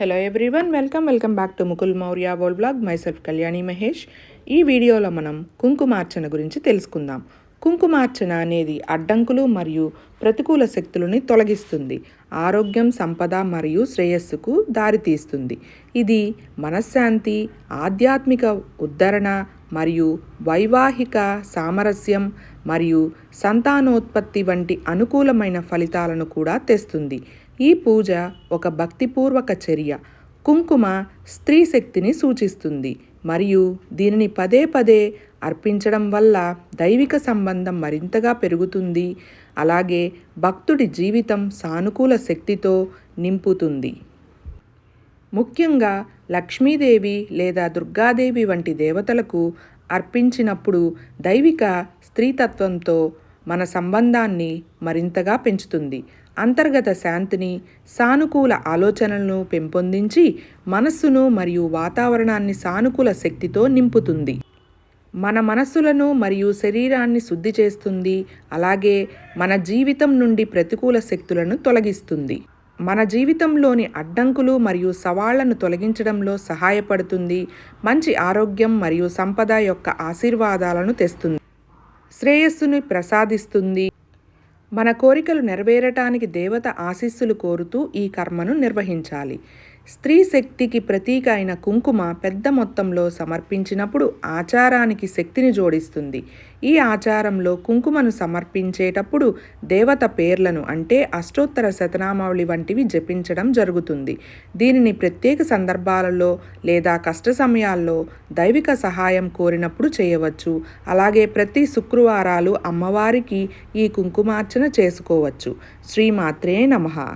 Hello everyone welcome welcome back to Mukul Maurya world blog myself Kalyani Mahesh ఈ వీడియోలో మనం కుంకుమార్చన గురించి తెలుసుకుందాం. కుంకుమార్చన అనేది అడ్డంకులు మరియు ప్రతికూల శక్తులని తొలగిస్తుంది. ఆరోగ్యం సంపద మరియు శ్రేయస్సుకు దారితీస్తుంది. ఇది మనశ్శాంతి ఆధ్యాత్మిక ఉద్ధరణ మరియు వైవాహిక సామరస్యం మరియు సంతానోత్పత్తి వంటి అనుకూలమైన ఫలితాలను కూడా తెస్తుంది. ఈ పూజ ఒక భక్తిపూర్వక చర్య. కుంకుమ స్త్రీ శక్తిని సూచిస్తుంది మరియు దీనిని పదే పదే అర్పించడం వల్ల దైవిక సంబంధం మరింతగా పెరుగుతుంది. అలాగే భక్తుడి జీవితం సానుకూల శక్తితో నింపుతుంది. ముఖ్యంగా లక్ష్మీదేవి లేదా దుర్గాదేవి వంటి దేవతలకు అర్పించినప్పుడు దైవిక స్త్రీతత్వంతో మన సంబంధాన్ని మరింతగా పెంచుతుంది. అంతర్గత శాంతిని సానుకూల ఆలోచనలను పెంపొందించి మనస్సును మరియు వాతావరణాన్ని సానుకూల శక్తితో నింపుతుంది. మన మనస్సులను మరియు శరీరాన్ని శుద్ధి చేస్తుంది. అలాగే మన జీవితం నుండి ప్రతికూల శక్తులను తొలగిస్తుంది. మన జీవితంలోని అడ్డంకులు మరియు సవాళ్ళను తొలగించడంలో సహాయపడుతుంది. మంచి ఆరోగ్యం మరియు సంపద యొక్క ఆశీర్వాదాలను తెస్తుంది. శ్రేయస్సుని ప్రసాదిస్తుంది. మన కోరికలు నెరవేరటానికి దేవత ఆశీస్సులు కోరుతూ ఈ కర్మను నిర్వహించాలి. స్త్రీ శక్తికి ప్రతీక అయిన కుంకుమ పెద్ద మొత్తంలో సమర్పించినప్పుడు ఆచారానికి శక్తిని జోడిస్తుంది. ఈ ఆచారంలో కుంకుమను సమర్పించేటప్పుడు దేవత పేర్లను అంటే అష్టోత్తర శతనామావళి వంటివి జపించడం జరుగుతుంది. దీనిని ప్రత్యేక సందర్భాలలో లేదా కష్ట సమయాల్లో దైవిక సహాయం కోరినప్పుడు చేయవచ్చు. అలాగే ప్రతి శుక్రవారాలు అమ్మవారికి ఈ కుంకుమార్చన చేసుకోవచ్చు. శ్రీమాత్రే నమ.